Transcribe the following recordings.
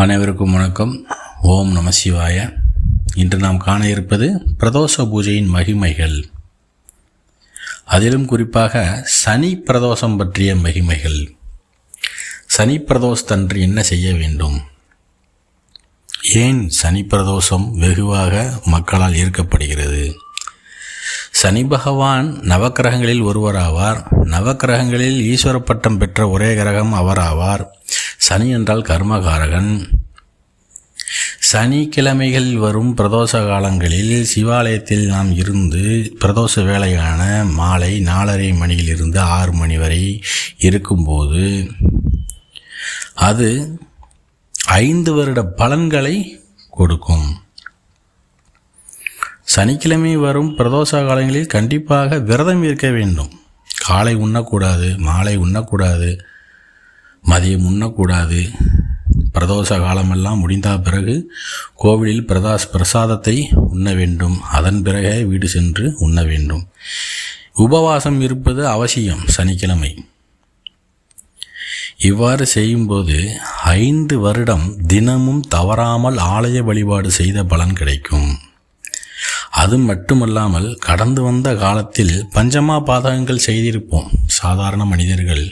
அனைவருக்கும் வணக்கம். ஓம் நம சிவாய. இன்று நாம் காண இருப்பது பிரதோஷ பூஜையின் மகிமைகள். அதிலும் குறிப்பாக சனி பிரதோஷம் பற்றிய மகிமைகள். சனி பிரதோஷத்தன்று என்ன செய்ய வேண்டும்? ஏன் சனி பிரதோஷம் வெகுவாக மக்களால் ஈர்க்கப்படுகிறது? சனி பகவான் நவக்கிரகங்களில் ஒருவராவார். நவக்கிரகங்களில் ஈஸ்வர பட்டம் பெற்ற ஒரே கிரகம் அவராவார். சனி என்றால் கர்மகாரகன். சனிக்கிழமைகளில் வரும் பிரதோஷ காலங்களில் சிவாலயத்தில் நாம் இருந்து பிரதோஷ வேலையான மாலை நாலரை மணியிலிருந்து ஆறு மணி வரை இருக்கும்போது அது ஐந்து வருட பலன்களை கொடுக்கும். சனிக்கிழமை வரும் பிரதோஷ காலங்களில் கண்டிப்பாக விரதம் இருக்க வேண்டும். காலை உண்ணக்கூடாது மாலை உண்ணக்கூடாது. மதியம் உண்ணக்கூடாது. பிரதோஷ காலமெல்லாம் முடிந்த பிறகு கோவிலில் பிரதாஸ் பிரசாதத்தை உண்ண வேண்டும். அதன் பிறகே வீடு சென்று உண்ண வேண்டும். உபவாசம் இருப்பது அவசியம் சனிக்கிழமை. இவ்வாறு செய்யும்போது ஐந்து வருடம் தினமும் தவறாமல் ஆலய வழிபாடு செய்த பலன் கிடைக்கும். அது மட்டுமல்லாமல் கடந்து வந்த காலத்தில் பஞ்சமா பாதகங்கள் செய்திருப்போம். சாதாரண மனிதர்கள்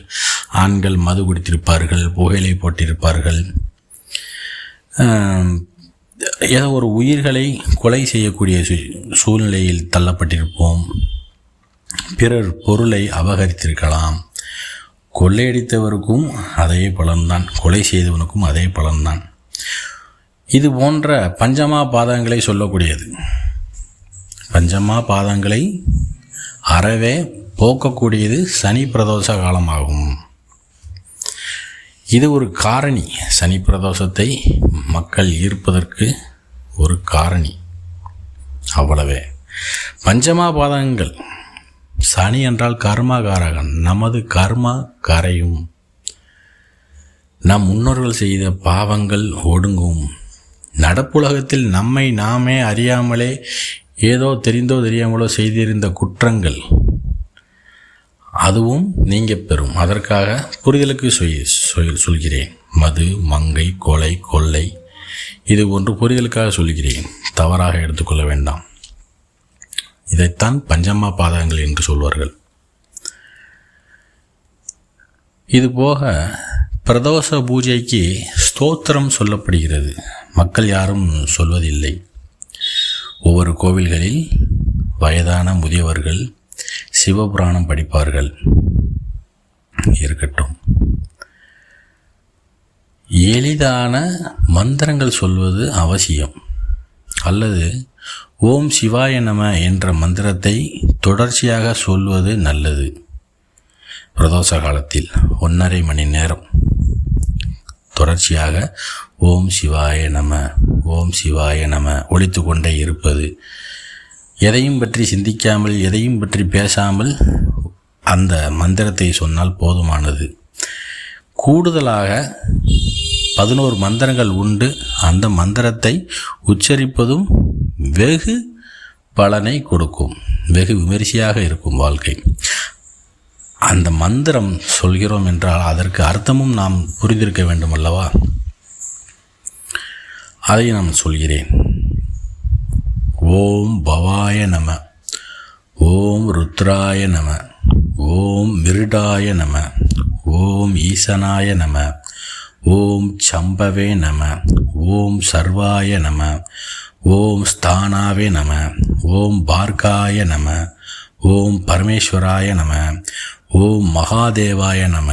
ஆண்கள் மது குடித்திருப்பார்கள் புகையிலை போட்டிருப்பார்கள். ஏதோ ஒரு உயிர்களை கொலை செய்யக்கூடிய சூழ்நிலையில் தள்ளப்பட்டிருப்போம். பிறர் பொருளை அபகரித்திருக்கலாம். கொள்ளையடித்தவருக்கும் அதே பலன்தான் கொலை செய்தவனுக்கும் அதே பலன்தான். இது போன்ற பஞ்சமா பாதங்களை சொல்லக்கூடியது. பஞ்சமா பாதங்களை அறவே போக்கக்கூடியது சனி பிரதோஷ காலமாகும். இது ஒரு காரணி. சனி பிரதோஷத்தை மக்கள் ஈர்ப்பதற்கு ஒரு காரணி. அவ்வளவே. பஞ்சமா பாதகங்கள். சனி என்றால் கர்மாகாரகன். நமது கர்மா கரையும். நம் முன்னோர்கள் செய்த பாவங்கள் ஒடுங்கும். நடப்புலகத்தில் நம்மை நாமே அறியாமலே ஏதோ தெரிந்தோ தெரியாமலோ செய்திருந்த குற்றங்கள். அதுவும் நீங்க பெறும். அதற்காக புரிதலுக்கு சுயஸ் சொல் சொல்கிறேன். மது மங்கை கொலை கொள்ளை. இது ஒன்று புரிதலுக்காக சொல்கிறேன். தவறாக எடுத்துக்கொள்ள வேண்டாம். இதைத்தான் பஞ்சம்மா பாதகங்கள் என்று சொல்வார்கள். இது போக பிரதோஷ பூஜைக்கு ஸ்தோத்திரம் சொல்லப்படுகிறது. மக்கள் யாரும் சொல்வதில்லை. ஒவ்வொரு கோவில்களில் வயதான முதியவர்கள் சிவபுராணம் படிப்பார்கள். இருக்கட்டும். எளிதான மந்திரங்கள் சொல்வது அவசியம். அல்லது ஓம் சிவாய நம என்ற மந்திரத்தை தொடர்ச்சியாக சொல்வது நல்லது. பிரதோஷ காலத்தில் ஒன்றரை மணி நேரம். தொடர்ச்சியாக ஓம் சிவாய நம ஓம் சிவாய நம ஒழித்து கொண்டே இருப்பது. எதையும் பற்றி சிந்திக்காமல் எதையும் பற்றி பேசாமல் அந்த மந்திரத்தை சொன்னால் போதுமானது. கூடுதலாக பதினோரு மந்திரங்கள் உண்டு. அந்த மந்திரத்தை உச்சரிப்பதும் வெகு பலனை கொடுக்கும். வெகு விமரிசையாக இருக்கும் வாழ்க்கை. அந்த மந்திரம் சொல்கிறோம் என்றால் அதற்கு அர்த்தமும் நாம் புரிந்திருக்க வேண்டும் அல்லவா அதை நான் சொல்கிறேன். ஓம் பவாய நம. ஓம் ருத்ராய நம. ஓம் மிருடாய நம. ஓம் ஈசனாய நம ஓம் சம்பவே நம ஓம் சர்வாய நம ஓம் ஸ்தானாவே நம ஓம் பார்காய நம ஓம் பரமேஸ்வராய நம ஓம் மகாதேவாய நம.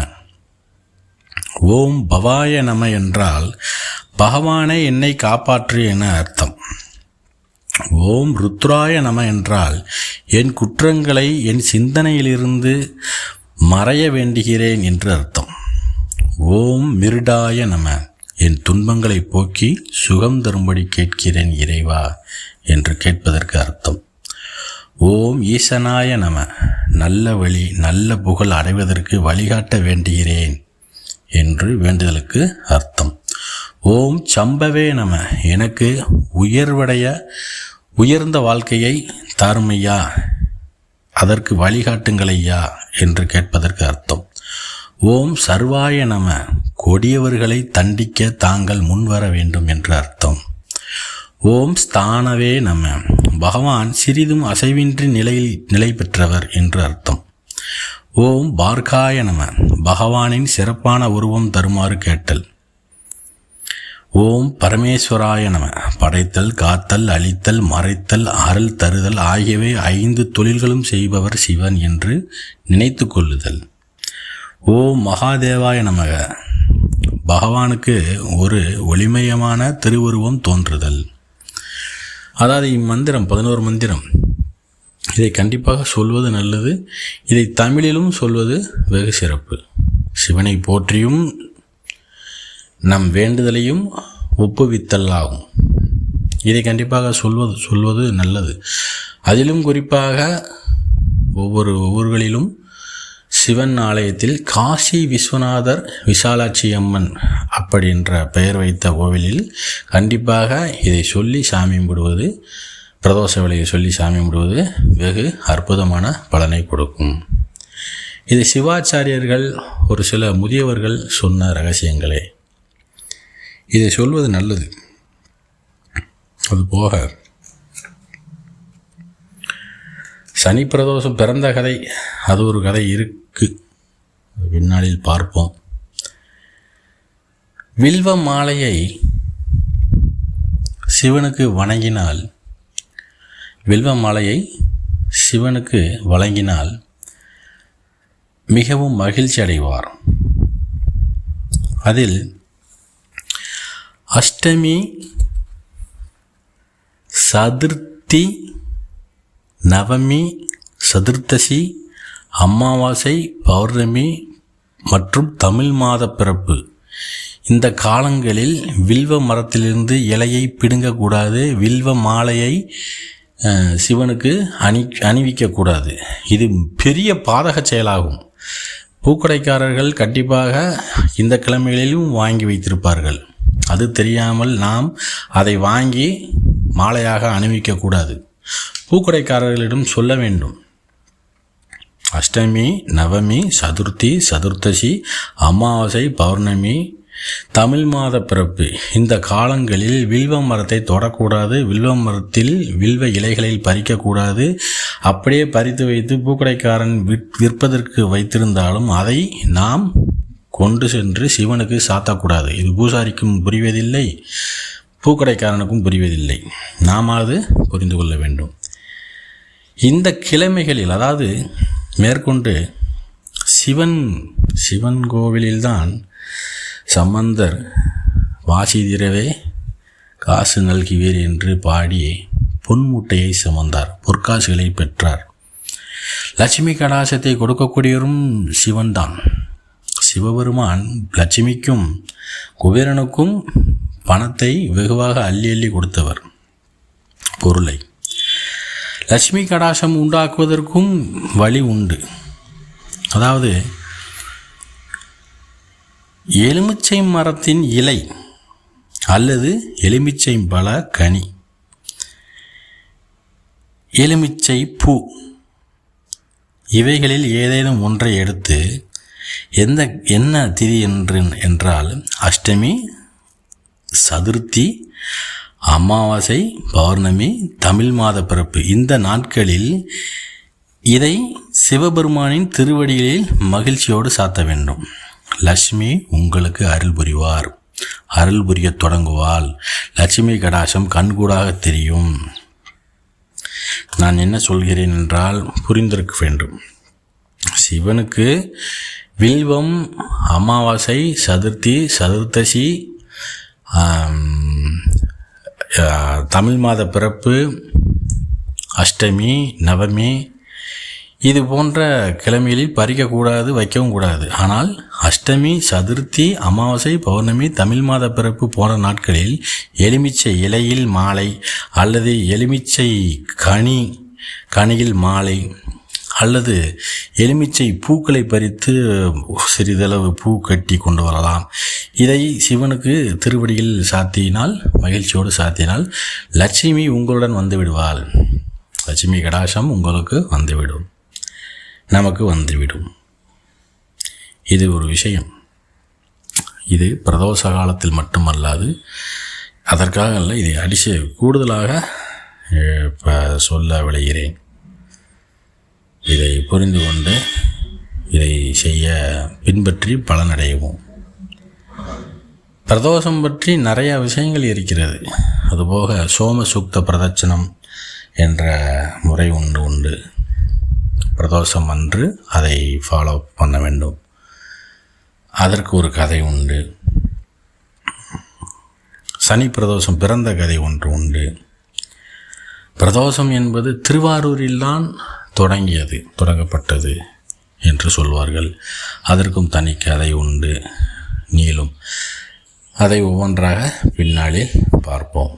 ஓம் பவாய நம என்றால் பகவானே என்னை காப்பாற்று என அர்த்தம். ஓம் ருத்ராய நம என்றால் என் குற்றங்களை என் சிந்தனையிலிருந்து மறைய வேண்டுகிறேன் என்று அர்த்தம். ஓம் மிருடாய நம. என் துன்பங்களை போக்கி சுகம் தரும்படி கேட்கிறேன் இறைவா என்று கேட்பதற்கு அர்த்தம். ஓம் ஈசனாய நம. நல்ல வழி நல்ல புகழ் அடைவதற்கு வழிகாட்ட வேண்டுகிறேன் என்று வேண்டுதலுக்கு அர்த்தம். ஓம் சம்பவே நம. எனக்கு உயர்வடைய உயர்ந்த வாழ்க்கையை தாருமையா அதற்கு வழிகாட்டுங்கள் ஐயா என்று கேட்பதற்கு அர்த்தம். ஓம் சர்வாய நம கொடியவர்களை தண்டிக்க தாங்கள் முன்வர வேண்டும் என்று அர்த்தம். ஓம் ஸ்தானவே நம பகவான் சிறிதும் அசைவின்றி நிலையில் நிலை பெற்றவர் என்று அர்த்தம். ஓம் பார்காய நம பகவானின் சிறப்பான உருவம் தருமாறு கேட்டல். ஓம் பரமேஸ்வராய நம. படைத்தல் காத்தல் அழித்தல் மறைத்தல் அருள் தருதல் ஆகியவை ஐந்து தொழில்களும் செய்பவர் சிவன் என்று நினைத்து கொள்ளுதல். ஓம் மகாதேவாய நமக பகவானுக்கு ஒரு ஒளிமயமான திருவுருவம் தோன்றுதல். அதாவது இம்மந்திரம் பதினோரு மந்திரம். இதை கண்டிப்பாக சொல்வது நல்லது. இதை தமிழிலும் சொல்வது வெகு சிறப்பு. சிவனை போற்றியும் நம் வேண்டுதலையும் ஒப்புவித்தல் ஆகும் இதை கண்டிப்பாக சொல்வது சொல்வது நல்லது. அதிலும் குறிப்பாக ஒவ்வொரு ஊர்களிலும் சிவன் ஆலயத்தில் காசி விஸ்வநாதர் விசாலாட்சி அம்மன் அப்படி என்ற பெயர் வைத்த கோவிலில் கண்டிப்பாக இதை சொல்லி சாமி கும்பிடுவது பிரதோஷ விலையை சொல்லி சாமி கும்பிடுவது வெகு அற்புதமான பலனை கொடுக்கும். இது சிவாச்சாரியர்கள் ஒரு சில முதியவர்கள் சொன்ன ரகசியங்களே. இதை சொல்வது நல்லது. அதுபோக சனி பிரதோஷம் பிறந்த கதை அது ஒரு கதை இருக்கு. பின்னாளில் பார்ப்போம். வில்வ மாலையை சிவனுக்கு வணங்கினால் வில்வ மாலையை சிவனுக்கு வழங்கினால் மிகவும் மகிழ்ச்சி அடைவார். அதில் அஷ்டமி சதுர்த்தி நவமி சதுர்த்தசி அமாவாசை பௌர்ணமி மற்றும் தமிழ் மாத பிறப்பு. இந்த காலங்களில் வில்வ மரத்திலிருந்து இலையை பிடுங்கக்கூடாது. வில்வ மாலையை சிவனுக்கு அணி அணிவிக்கக்கூடாது. இது பெரிய பாதக செயலாகும். பூக்கடைக்காரர்கள் கண்டிப்பாக இந்த கிழமைகளிலும் வாங்கி வைத்திருப்பார்கள். அது தெரியாமல் நாம் அதை வாங்கி மாலையாக அணிவிக்கக்கூடாது பூக்கடைக்காரர்களிடம் சொல்ல வேண்டும். அஷ்டமி நவமி சதுர்த்தி சதுர்த்தசி அமாவாசை பௌர்ணமி தமிழ் மாத பிறப்பு. இந்த காலங்களில் வில்வ மரத்தை தொடக்கூடாது. வில்வ மரத்தில் வில்வ இலைகளில் பறிக்கக்கூடாது அப்படியே பறித்து வைத்து பூக்கடைக்காரன் விற்- விற்பதற்கு வைத்திருந்தாலும் அதை நாம் கொண்டு சென்று சிவனுக்கு சாத்தக்கூடாது. இது பூசாரிக்கும் புரிவதில்லை பூக்கடைக்காரனுக்கும் புரிவதில்லை. நாமாவது புரிந்து கொள்ள வேண்டும். இந்த கிழமைகளில் அதாவது மேற்கொண்டு சிவன் சிவன் கோவிலில்தான் சம்பந்தர் வாசி திரவே காசு நல்குவீர் என்று பாடி பொன்முட்டையை சுமந்தார் பொற்காசுகளை பெற்றார். லட்சுமி கடாசத்தை கொடுக்கக்கூடியவரும் சிவன்தான். சிவபெருமான் லட்சுமிக்கும் குபேரனுக்கும் பணத்தை வெகுவாக அள்ளி அள்ளி கொடுத்தவர். பொருளை. லட்சுமி கடாசம் உண்டாக்குவதற்கும் வழி உண்டு. அதாவது எலுமிச்சை மரத்தின் இலை அல்லது எலுமிச்சை பல கனி எலுமிச்சை பூ இவைகளில் ஏதேனும் ஒன்றை எடுத்து எந்த என்ன திதி என்று என்றால் அஷ்டமி சதுர்த்தி அமாவாசை பௌர்ணமி தமிழ் மாத பிறப்பு. இந்த நாட்களில் இதை சிவபெருமானின் திருவடிகளில் மகிழ்ச்சியோடு சாத்த வேண்டும். லட்சுமி உங்களுக்கு அருள் புரிவார். அருள் புரியத் தொடங்குவாள். லட்சுமி கடாசம் கண்கூடாக தெரியும். நான் என்ன சொல்கிறேன் என்றால் புரிந்திருக்க வேண்டும். சிவனுக்கு வில்வம் அமாவாசை சதுர்த்தி சதுர்த்தசி தமிழ் மாத பிறப்பு அஷ்டமி நவமி இது போன்ற கிழமைகளில் பறிக்கக்கூடாது வைக்கவும் கூடாது. ஆனால் அஷ்டமி சதுர்த்தி அமாவாசை பௌர்ணமி தமிழ் மாத பிறப்பு போன்ற நாட்களில் எலுமிச்சை இலையில் மாலை அல்லது எலுமிச்சை கனி கனியில் மாலை அல்லது எலுமிச்சை பூக்களை பறித்து சிறிதளவு பூ கட்டி கொண்டு வரலாம். இதை சிவனுக்கு திருவடியில் சாத்தினால் மகிழ்ச்சியோடு சாத்தினால் லட்சுமி உங்களுடன் வந்து விடுவாள். லட்சுமி கடாசம் உங்களுக்கு வந்துவிடும். நமக்கு வந்துவிடும். இது ஒரு விஷயம். இது பிரதோஷ காலத்தில் மட்டுமல்லாது அதற்காக அல்ல இதை அடிச்சு கூடுதலாக இப்போ சொல்ல விளைகிறேன். புரிந்து கொண்டு இதை செய்ய பின்பற்றி பலனடைவோம். பிரதோஷம் பற்றி நிறைய விஷயங்கள் இருக்கிறது. அதுபோக சோம சுக்த பிரதட்சணம் என்ற முறை உண்டு உண்டு. பிரதோஷம் அன்று அதை ஃபாலோ பண்ண வேண்டும். அதற்கு ஒரு கதை உண்டு. சனி பிரதோஷம் பிறந்த கதை ஒன்று உண்டு. பிரதோஷம் என்பது திருவாரூரில்தான் தொடங்கியது தொடங்கப்பட்டது என்று சொல்வார்கள். அதற்கும் தனி கதை உண்டு. நீளும். அதை ஒவ்வொன்றாக பின்னாளில் பார்ப்போம்.